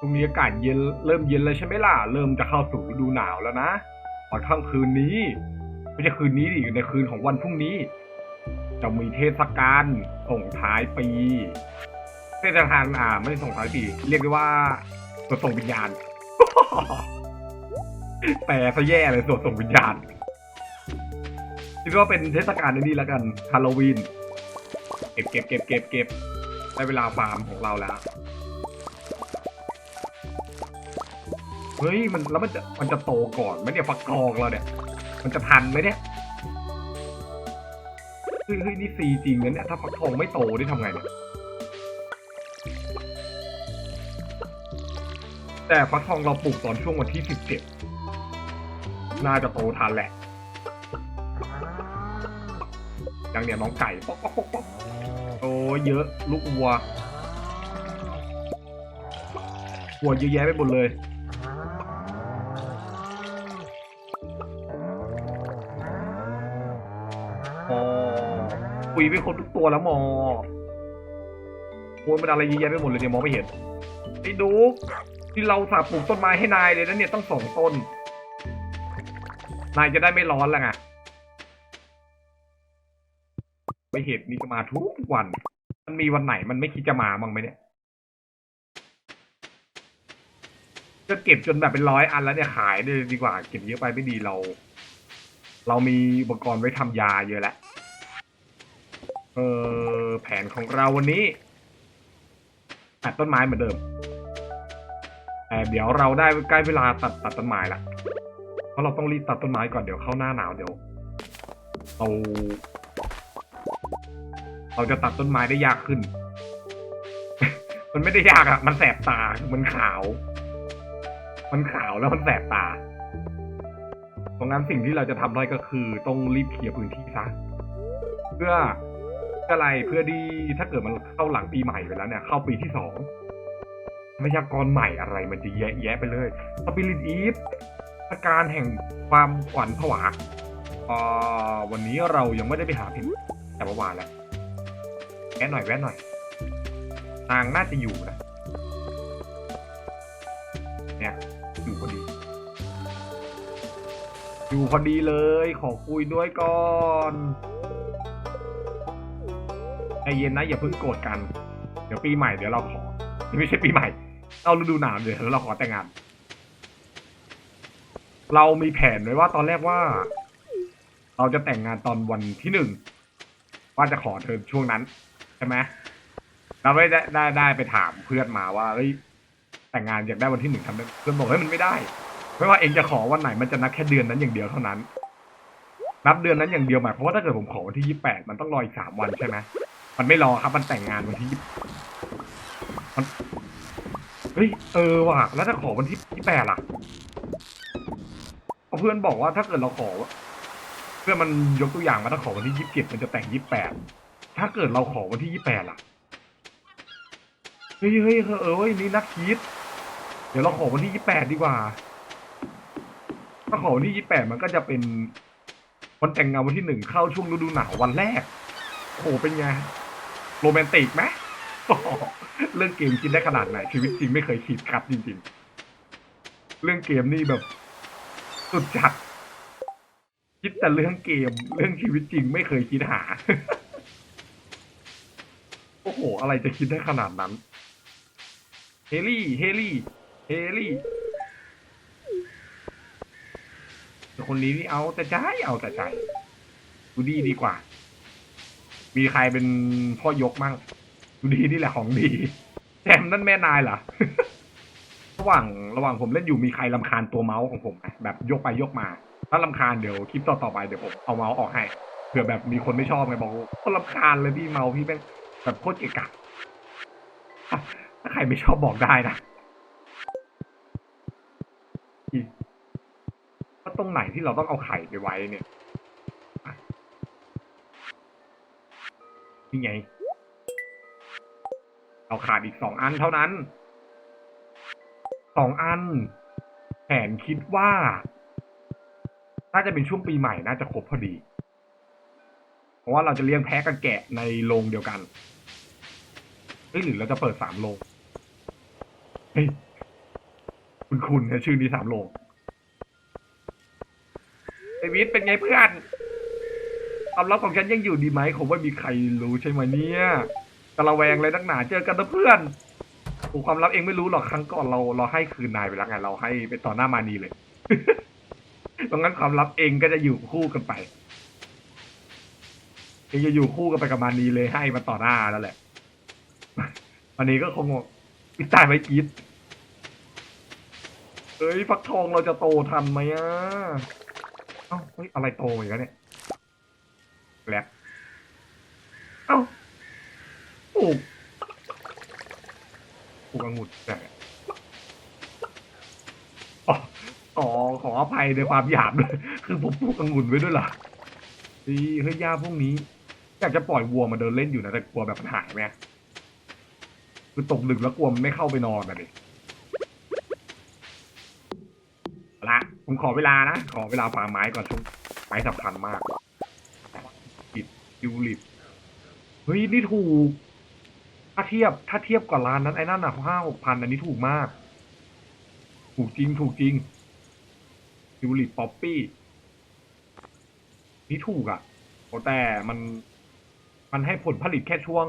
ตรงนี้อากาศเย็นเริ่มเย็นแล้วใช่ไหมล่ะ เริ่มจะเข้าสู่ฤดูหนาวแล้วนะตอนค่ำคืนนี้ ไม่ใช่คืนนี้ดิอยู่ในคืนของวันพรุ่งนี้ จะมีเทศกาลส่งท้ายปี เทศกาลอ่าไม่ส่งท้ายปี เรียกได้ว่าสวดส่งวิญญาณ แปลซะแย่เลยสวดส่งวิญญาณคิดว่าเป็นเทศกาลในนี้แล้วกันฮาโลวีน เก็บเก็บเก็บเก็บเก็บได้เวลาฟาร์มของเราแล้ว ฮ้ยมันแล้วมันจะมันจะโตก่อนไหมเนี่ยฟักทองเราเนี่ย มันจะทันไหมเนี่ยเฮ้ยเฮ้ยนี่ซีจริงนะเนี่ยถ้าฟักทองไม่โตได้ทำไงเนี่ยแต่ฟักทองเราปลูกตอนช่วงวันที่สิบเจ็ดน่าจะโตทันแหละอย่างเนี้ยน้องไก่ป๊อกป๊อกป๊อกป๊อกโอ้เยอะ ลูกวัววัวเยอะแยะไปหมดเลย คุยไม่ครบทุกตัวแล้วมอโอ้ยมันอะไรเยอะแยะไปหมดเลยเนี่ยมองไม่เห็นไอ้ดูที่เราสาปลูกต้นไม้ให้นายเลยนะเนี่ยตั้งสองต้น นายจะได้ไม่ร้อนแล้วไงไม่เห็นนี่ก็มาทุกวัน มันมีวันไหนมันไม่คิดจะมาบ้างไหมเนี่ยก็เก็บจนแบบเป็นร้อยอันแล้วเนี่ยขายเลยดีกว่า เก็บเยอะไปไม่ดีเรา เรามีอุปกรณ์ไว้ทำยาเยอะแล้ว เออแผนของเราวันนี้ตัดต้นไม้เหมือนเดิมแต่เดี๋ยวเราได้ใกล้เวลาตัดตัดต้นไม้ละเพราะเราต้องรีบตัดต้นไม้ก่อนเดี๋ยวเข้าหน้าหนาวเดี๋ยวเราเราจะตัดต้นไม้ได้ยากขึ้น มันไม่ได้ยากอะมันแสบตา มันขาว มันขาวแล้วมันแสบตาเพราะงั้นสิ่งที่เราจะทำได้ก็คือต้องรีบเคลียร์พื้นที่ซะเพื่อ อะไรเพื่อที่ถ้าเกิดมันเข้าหลังปีใหม่ไปแล้วเนี่ย เข้าปีที่สองทรัพยากรใหม่อะไรมันจะแยะแยะไปเลยสปิริตอีฟอาการแห่งความขวัญผวาอ่อวันนี้เรายังไม่ได้ไปหาเพนแต่เมื่อวานแล้วแวะหน่อยแวะหน่อยนางน่าจะอยู่นะเนี่ยอยู่พอดี อยู่พอดีเลย ขอคุยด้วยก่อน ใจเย็นนะอย่าเพิ่งโกรธกัน เดี๋ยวปีใหม่เดี๋ยวเราขอ ไม่ใช่ปีใหม่เอาฤดูหนาวเดี๋ยวเราขอแต่งงาน เรามีแผนไว้ว่าตอนแรกว่า เราจะแต่งงานตอนวันที่หนึ่งว่าจะขอเธอช่วงนั้นใช่ไหมเราไม่ได้ได้ได้ไปถามเพื่อนมาว่าเฮ้ยแต่งงานอยากได้วันที่หนึ่งทำได้เพื่อนบอกเฮ้ยมันไม่ได้ ไม่ว่าเองจะขอวันไหนมันจะนับแค่เดือนนั้นอย่างเดียวเท่านั้น นับเดือนนั้นอย่างเดียวหมายเพราะว่าถ้าเกิดผมขอวันที่ยี่แปดมันต้องรออีกสามวันใช่ไหม มันไม่รอครับ มันแต่งงานวันที่มันเฮ้ยเออว่ะแล้วถ้าขอวันที่ยี่แปดล่ะเพื่อนบอกว่าถ้าเกิดเราขอ เพื่อนมันยกตัวอย่างมาถ้าขอวันที่ยี่สิบเจ็ดมันจะแต่งยี่แปดถ้าเกิดเราขอวันที่ยี่แปดล่ะเฮ้ยเฮ้ยเออเฮ้ยนี่นักคิด เดี๋ยวเราขอวันที่ยี่แปดดีกว่า ถ้าขอวันที่ยี่แปดมันก็จะเป็นวันแต่งงานวันที่หนึ่งเข้าช่วงฤดูหนาววันแรกโอ้เป็นไง โรแมนติกไหมเรื่องเกมคิดได้ขนาดไหน ชีวิตจริงไม่เคยคิดครับจริง ๆ เรื่องเกมนี่แบบ สุดจัด คิดแต่เรื่องเกม เรื่องชีวิตจริงไม่เคยคิดหา โอ้โห อะไรจะคิดได้ขนาดนั้น เฮลี่ เฮลี่ เฮลี่คนนี้นี่เอาแต่ใจเอาแต่ใจ ดูดีดีกว่า มีใครเป็นพ่อยกมั่งดูดีนี่แหละของดีแจมนั่นแม่นายเหรอ ระหว่างระหว่างผมเล่นอยู่มีใครลำคาญตัวเมาส์ของผมไหมแบบยกไปยกมา ถ้าลำคาญเดี๋ยวคลิปต่อต่อๆไปเดี๋ยวผมเอาเมาส์ออกให้ เผื่อแบบมีคนไม่ชอบไงบอกว่าคนลำคาญเลยพี่เมาส์พี่แม่งแบบโคตรเกะกะถ้าใครไม่ชอบบอกได้นะว่าตรงไหนที่เราต้องเอาไข่ไปไว้เนี่ย นี่ไงเราขาดอีกสองอันเท่านั้น สองอัน แผนคิดว่าน่าจะเป็นช่วงปีใหม่น่าจะครบพอดี เพราะว่าเราจะเลี้ยงแพะกับแกะในโรงเดียวกัน เฮ้ยหรือเราจะเปิดสามโรงเฮ้ยคุณคุณนะชื่อนี้สามโลงเดวิดเป็นไงเพื่อน ความลับของฉันยังอยู่ดีไหมผมว่ามีใครรู้ใช่ไหมเนี่ยกระแวงอะไรนักหนาเจอกันนะเพื่อนโอ้ความลับเองไม่รู้หรอกครั้งก่อนเราเราให้คืนนายไปแล้วไงเราให้ไปต่อหน้ามานีเลยตรงนั้นความลับเองก็จะอยู่คู่กันไปเองจะอยู่คู่กันไปกับมานีเลยให้มาต่อหน้าแล้วแหละวันนี้ก็คงพิตายไม่กิดเอ้ยฟักทองเราจะโตทันไหมอะเอ้าเฮ้ยอะไรโตอีกแล้วเนี่ย แหลกเอ้าปลูกปลูกองุ่นแต่อ๋อขออภัยในความหยาบเลย คือผมปลูกองุ่นไว้ด้วยเหรอเฮ้ยเฮ้ยหญ้าพวกนี้ อยากจะปล่อยวัวมาเดินเล่นอยู่นะแต่กลัวแบบมันหายไหมคือตกดึกแล้วกลัวมันไม่เข้าไปนอนอะดิเอาละผมขอเวลานะ ขอเวลาฟาไม้ก่อนช่วงไม้สำคัญมาก ทิวลิปเฮ้ยนี่ถูก ถ้าเทียบถ้าเทียบกับร้านนั้นไอ้นั่นอะห้าหกพันอันนี้ถูกมาก ถูกจริงถูกจริงทิวลิปป๊อปปี้นี่ถูกอะแต่มันมันให้ผลผลิตแค่ช่วง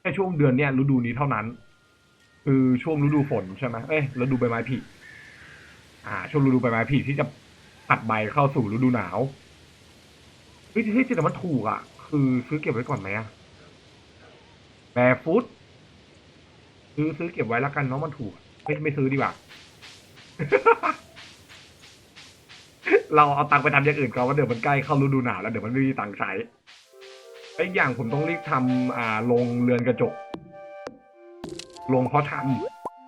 แค่ช่วงเดือนเนี้ยฤดูนี้เท่านั้น คือช่วงฤดูฝนใช่ไหมเอ้ยฤดูใบไม้ผลิอ่า ช่วงฤดูใบไม้ผลิที่จะผัดใบเข้าสู่ฤดูหนาว เฮ้ยเฮ้ยแต่มันถูกอะ คือซื้อเก็บไว้ก่อนไหมอะแบร์ฟุตซื้อซื้อเก็บไว้แล้วกันเนาะมันถูกไม่ไม่ซื้อดีกว่า เราเอาตังค์ไปทำอย่างอื่นก่อนว่าเดี๋ยวมันใกล้เข้าฤดูหนาวแล้วเดี๋ยวมันไม่มีตังค์ใช้และอีกอย่างผมต้องรีบทำอ่าโรงเรือนกระจกโรงเพาะช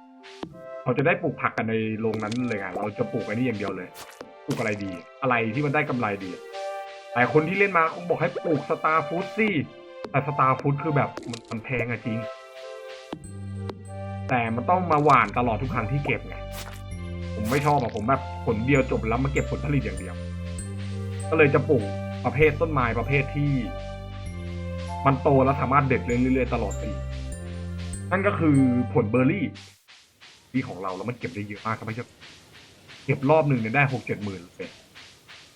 ำเราจะได้ปลูกผักกันในโรงนั้นเลยไงเราจะปลูกไอ้นี่อย่างเดียวเลย ปลูกอะไรดี อะไรที่มันได้กำไรดี หลายคนที่เล่นมาคงบอกให้ปลูกสตาร์ฟูดสิแต่สตาร์ฟูดคือแบบมันแพงอะจริง แต่มันต้องมาหว่านตลอดทุกครั้งที่เก็บไง ผมไม่ชอบอะผมแบบผลเดียวจบแล้วมาเก็บผลผลิตอย่างเดียว ก็เลยจะปลูกประเภทต้นไม้ประเภทที่ มันโตแล้วสามารถเด็ดเรื่อยๆตลอดปีนั่นก็คือผลเบอร์รี่ที่ของเราแล้วมันเก็บได้เยอะมากก็ไม่ใช่เก็บรอบหนึ่งเนี่ยได้หกเจ็ดหมื่นเลย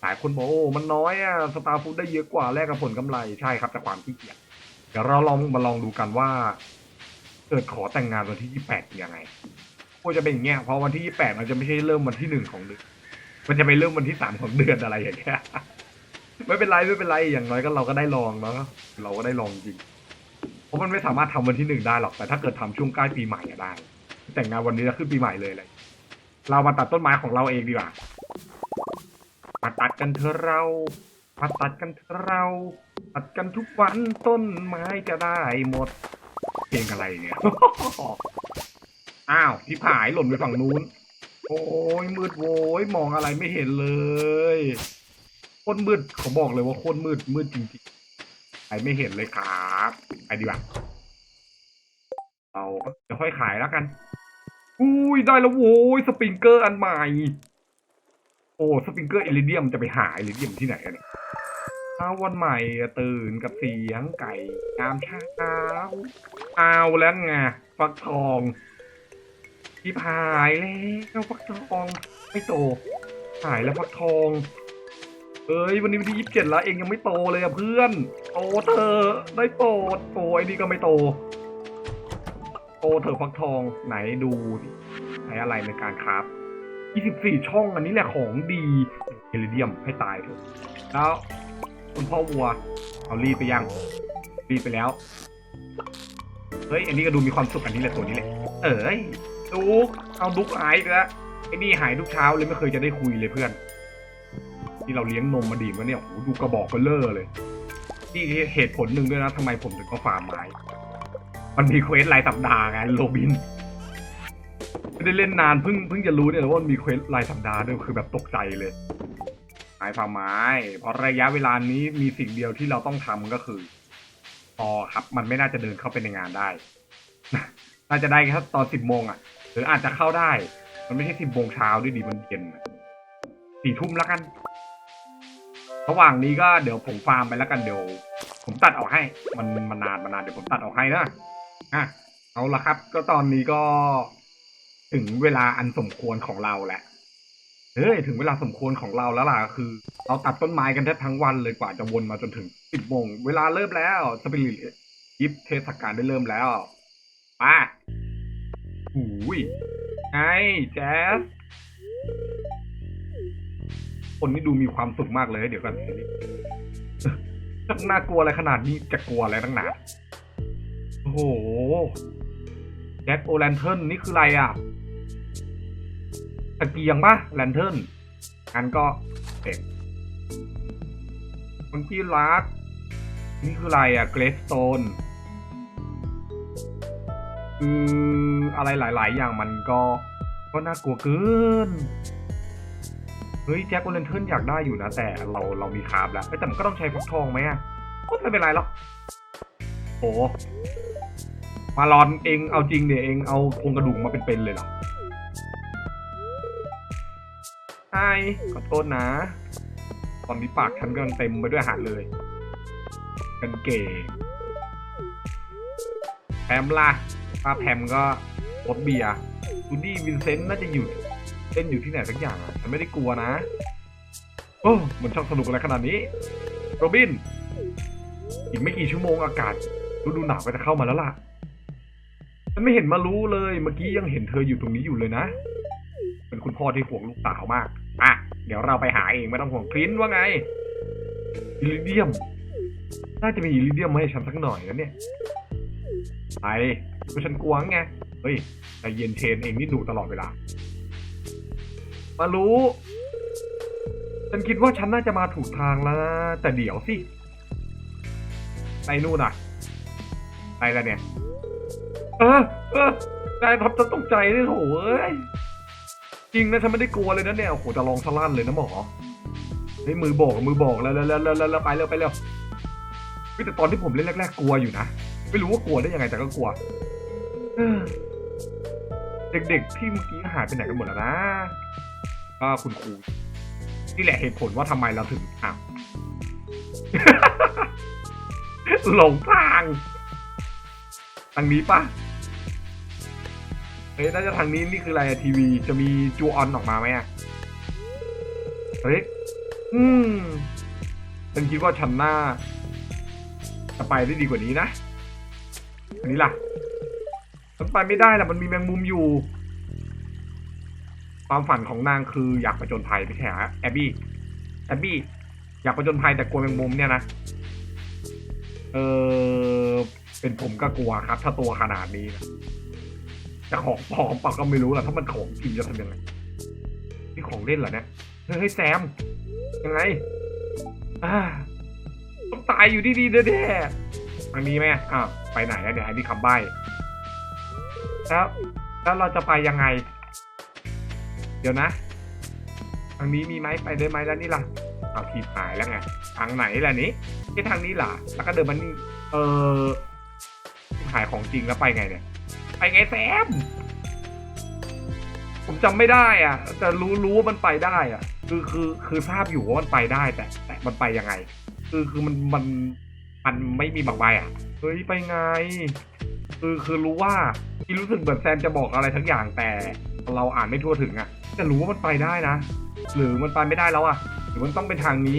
หลายคนบอกโอ้มันน้อยอะสตาร์ฟูดได้เยอะกว่าแลกกับผลกำไรใช่ครับแต่ความขี้เกียจเดี๋ยวเราลองมาลองดูกันว่า เกิดขอแต่งงานวันที่ยี่แปดยังไงควรจะเป็นอย่างเงี้ยเพราะวันที่ยี่แปดมันจะไม่ใช่เริ่มวันที่หนึ่งของเดือนมันจะไปเริ่มวันที่สามของเดือนอะไรอย่างเงี้ยไม่เป็นไรไม่เป็นไรอย่างน้อยก็เราก็ได้ลองเนาะเราก็ได้ลองจริงเพราะมันไม่สามารถทำวันที่หนึ่งได้หรอกแต่ถ้าเกิดทำช่วงใกล้ปีใหม่อะได้ แต่งงานวันนี้แล้วขึ้นปีใหม่เลยเลย เรามาตัดต้นไม้ของเราเองดีกว่า มาตัดกันเถอะเรามาตัดกันเถอะเราตัดกันทุกวันต้นไม้จะได้หมด เพลงอะไรเนี่ย อ้าวที่ผายหล่นไปฝั่งนู้น โอ้ยมืดโว้ยมองอะไรไม่เห็นเลยโคตรมืดเขาบอกเลยว่าโคตรมืดมืดจริงๆใครไม่เห็นเลยครับไปดีกว่าเราเดี๋ยวค่อยขายแล้วกัน อุ้ยได้แล้วโว้ยสปริงเกอร์อันใหม่ โอ้สปริงเกอร์อิลิเดียมจะไปหาอิลิเดียมที่ไหนกันเนี่ยเช้าวันใหม่ตื่นกับเสียงไก่ยามเช้าเอาแล้วไงฟักทองที่พายแล้วฟักทองไม่โตหายแล้วฟักทองเอ้ยวันนี้วันที่ยี่สิบเจ็ดแล้วเองยังไม่โตเลยอะเพื่อนโตเธอได้โปรดโตไอ้นี่ก็ไม่โตโตเถอฟักทองไหนดูดิใช้อะไรในการคราฟ 24 ช่องอันนี้แหละของดีเฮลิเดียมให้ตายเถอะแล้วคุณพ่อวัว เอารีไปยังรีไปแล้ว เฮ้ย อันนี้ก็ดูมีความสุขอันนี้แหละตัวนี้แหละ เอ้ยดุกเอาดุกหายอีกแล้วไอ้นี่หายทุกเช้าเลยไม่เคยจะได้คุยเลยเพื่อน ที่เราเลี้ยงนมมาดีมาเนี่ยโอ้โหดูกระบอกเบลเลอร์เลย นี่เหตุผลหนึ่งด้วยนะทำไมผมถึงก็ฟาร์มไม้ มันมีเควสรายสัปดาห์ไงโรบิน ไม่ได้เล่นนานเพิ่งเพิ่งจะรู้เนี่ยว่ามีเควสรายสัปดาห์ด้วยคือแบบตกใจเลยไม้ฟาไม้ เพราะระยะเวลานี้มีสิ่งเดียวที่เราต้องทำก็คือพอครับ มันไม่น่าจะเดินเข้าไปในงานได้ น่าจะได้แค่ตอนสิบโมงอะ หรืออาจจะเข้าได้ มันไม่ใช่สิบโมงเช้าด้วยดิมันเย็นสี่ทุ่มแล้วกัน ระหว่างนี้ก็เดี๋ยวผมฟาร์มไปแล้วกันเดี๋ยว ผมตัดออกให้ มันมันนานมานานเดี๋ยวผมตัดออกให้นะอะเอาละครับ ก็ตอนนี้ก็ ถึงเวลาอันสมควรของเราแหละ เฮ้ยถึงเวลาสมควรของเราแล้วล่ะ คือ เราตัดต้นไม้กันแทบทั้งวันเลยกว่าจะวนมาจนถึงสิบโมงเวลาเริ่มแล้วสปิริตยิปเทศกาลได้เริ่มแล้วมาหูยไงแจ๊สคนนี้ดูมีความสุขมากเลยเดี๋ยวก่อนน่ากลัวอะไรขนาดนี้จะกลัวอะไรตั้งหนาโอ้โหแจ็คโอแลนเทิร์นนี่คืออะไรอะ ตะเกียงปะแลนเทิร์นงั้นก็เด็กคนที่รัก นี่คืออะไรอะเกรสโตนคืออะไรหลาย ๆ อย่างมันก็ก็น่ากลัวเกิน เฮ้ยแจ็คโอแลนเทิร์นอยากได้อยู่นะ แต่เราเรามีคาร์บแล้วแต่มันก็ต้องใช้ฟักทองไหมอะก็ไม่เป็นไรหรอกโอ้มาลอนเองเอาจริงเนี่ยเองเอาโครงกระดูกมาเป็นๆเลยเหรอ ไฮขอโทษนะ ตอนนี้ปากฉันกำลังเต็มไปด้วยอาหารเลยกันเก๋แพมล่ะป้าแพมก็รถเบียร์ดูดี้วินเซนต์น่าจะอยู่เล่นอยู่ที่ไหนสักอย่างอะฉันไม่ได้กลัวนะ โอ้มันช่างสนุกอะไรขนาดนี้ โรบิน อีกไม่กี่ชั่วโมงอากาศฤดูหนาวก็จะเข้ามาแล้วล่ะ ฉันไม่เห็นมารู้เลย เมื่อกี้ยังเห็นเธออยู่ตรงนี้อยู่เลยนะ เป็นคุณพ่อที่ห่วงลูกสาวมาก เดี๋ยวเราไปหาเองไม่ต้องห่วงพรินซ์ว่าไงอิริเดียม น่าจะมีอิริเดียมมาให้ฉันสักหน่อยนะเนี่ยไปเพราะฉันกลัวไงเฮ้ยใจเย็นเชนเองนี่ดูตลอดเวลามารู้ ฉันคิดว่าฉันน่าจะมาถูกทางแล้วนะแต่เดี๋ยวสิไปนู่นอะไปแล้วเนี่ย เออเออนายทับจะตกใจด้วยโถเอ้ย จริงนะฉันไม่ได้กลัวเลยนะเนี่ยโอ้โหจะลองสลั่นเลยนะหมอเฮ้ยมือบอกมือบอกแล้วแล้วแล้วแล้วไปเร็วไปเร็วแต่ตอนที่ผมเล่นแรก ๆ กลัวอยู่นะไม่รู้ว่ากลัวได้ยังไงแต่ก็กลัวเด็ก ๆ ที่เมื่อกี้หายไปไหนกันหมดแล้วนะก็คุณครูนี่แหละเหตุผลว่าทำไมเราถึงอ้าวหลงทางทางนี้ปะ เฮ้ยน่าจะทางนี้นี่คืออะไรอะทีวีจะมีจูออนออกมาไหมอะเฮ้ย อืมฉันคิดว่าฉันหน่าจะไปได้ดีกว่านี้นะ อันนี้ล่ะมันไปไม่ได้ล่ะมันมีแมงมุมอยู่ ความฝันของนางคืออยากประจนภัยไม่ใช่เอแอบบี้แอบบี้อยากประจนภัยแต่กลัวแมงมุมเนี่ยนะเออเป็นผมก็กลัวครับ ถ้าตัวขนาดนี้นะ จะของปลอมเปล่าก็ไม่รู้แหละถ้ามันของจริงจะทำยังไงนี่ของเล่นเหรอเนี่ยเฮ้ยแซมยังไงอ่าต้องตายอยู่ดีๆแน่ๆทางนี้ไหมอ้าวไปไหนอะเนี่ยอันนี้คำใบ้แล้วแล้วเราจะไปยังไง เดี๋ยวนะทางนี้มีไหมไปได้ไหมแล้วนี่ล่ะเอาทีหายแล้วไงทางไหนล่ะนี้ที่ทางนี้ล่ะ แล้วก็เดินมันเออหายของจริงแล้วไปไงเนี่ย ไปไงแซม ผมจำไม่ได้อะ แต่รู้รู้ว่ามันไปได้อะ คือคือคือทราบอยู่ว่ามันไปได้แต่ แต่มันไปยังไง คือคือมันมันมันไม่มีบักใบอะ เฮ้ยไปไง คือคือรู้ว่าที่รู้สึกเหมือนแซมจะบอกอะไรทั้งอย่างแต่เราอ่านไม่ทั่วถึงอะ แต่รู้ว่ามันไปได้นะ หรือมันไปไม่ได้แล้วอะ หรือมันต้องเป็นทางนี้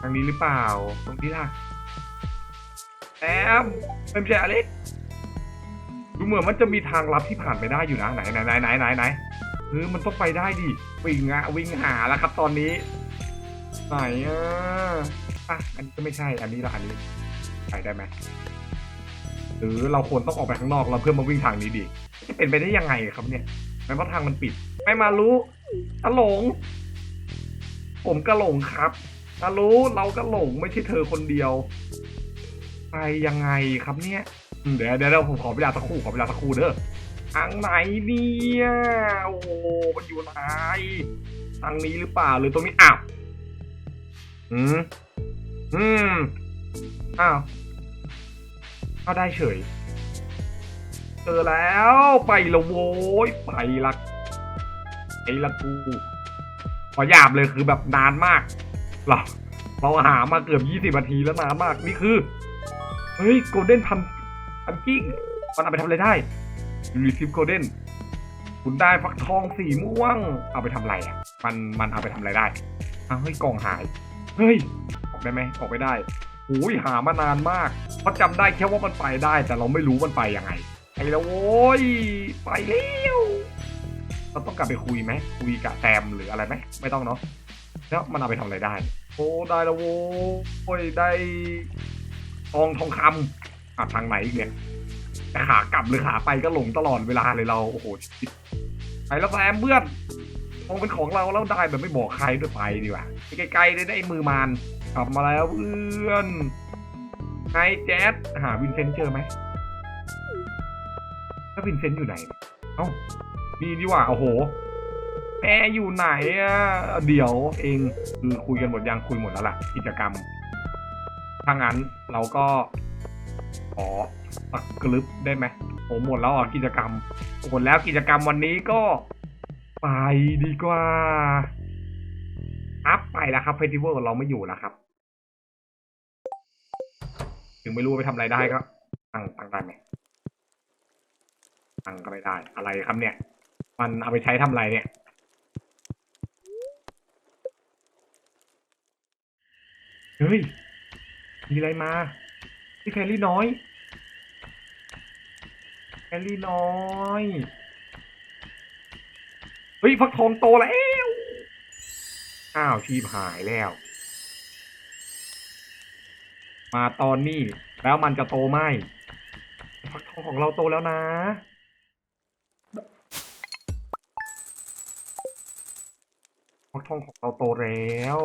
ทางนี้หรือเปล่า ตรงนี้ล่ะแซมไม่ใช่อเล็ก เหมือนมันจะมีทางลับที่ผ่านไปได้อยู่นะไหนไหนไหนไหนไหนไหนเออมันต้องไปได้ดิวิ่งอะวิ่งหาแล้วครับตอนนี้ ไหนอะอะอันนี้ก็ไม่ใช่อันนี้ละอันนี้ไปได้ไหมหรือเราควรต้องออกไปข้างนอกเราเพื่อมาวิ่งทางนี้ดิจะเป็นไปได้ยังไงครับเนี่ยแม้ว่าทางมันปิด ไม่มารู้ตะหลง ผมก็หลงครับตะรู้เราก็หลงไม่ใช่เธอคนเดียว ไปยังไงครับเนี่ย เดี๋ยวเดี๋ยวเดี๋ยวผมขอเวลาสักครู่ขอเวลาสักครู่เด้อทางไหนเนี่ยโอ้มันอยู่ไหนทางนี้หรือเปล่าหรือตรงนี้อ้าวอืมอืมอ้าวก็ได้เฉยเจอแล้วไปละโว้ยไปละไอ้ละกูขอหยาบเลยคือแบบนานมากเราเราหามาเกือบยี่สิบนาทีแล้วนานมากนี่คือ เฮ้ยโกลเด้นพัน พันกิ้งมันเอาไปทำอะไรได้รีทิฟโกลเด้นคุณได้ฟักทองสีม่วง เอาไปทำอะไรอะ มันมันเอาไปทำอะไรได้อ้าวเฮ้ยกล่องหาย เฮ้ย ออกได้ไหมออกไม่ได้โอ้ยหามานานมากเพราะจำได้แค่ว่ามันไปได้ แต่เราไม่รู้มันไปยังไงไปแล้วโว้ยไปแล้วเราต้องกลับไปคุยไหมคุยกับแซมหรืออะไรไหมไม่ต้องเนาะแล้วมันเอาไปทำอะไรได้ โอ้ได้แล้วโว้ยได้ทองทองคำ อะทางไหนอีกเนี่ยแต่ขากลับหรือขาไปก็หลงตลอดเวลาเลยเราโอ้โหไปแล้วแซมเพื่อนทองเป็นของเราแล้วได้แบบไม่บอกใครด้วยไปดีกว่าไปไกลๆเลยไอ้มือมานกลับมาแล้วเพื่อนไงแจ๊ดหาวินเซนต์เจอไหมแล้ววินเซนต์อยู่ไหน เอ้านี่ดีกว่าโอ้โหแอร์อยู่ไหนอะเดี๋ยวเองคือคุยกันหมดยังคุยหมดแล้วล่ะกิจกรรมถ้างั้นเราก็ ขอปักกลึบได้ไหมโอ้หมดแล้วอะกิจกรรมหมดแล้วกิจกรรมวันนี้ก็ ไปดีกว่าอัพไปแล้วครับเฟสติวัลเราไม่อยู่แล้วครับ ถึงไม่รู้ไปทำอะไรได้ก็ตั้งตั้งได้ไหมตั้งก็ไม่ได้ อะไรครับเนี่ย มันเอาไปใช้ทำอะไรเนี่ย เฮ้ย มีอะไรมา พี่แคลรี่น้อย แคลรี่น้อย เฮ้ยฟักทองโตแล้ว อ้าวชีพหายแล้ว มาตอนนี้ แล้วมันจะโตไหมฟักทองของเราโตแล้วนะ ฟักทองของเราโตแล้ว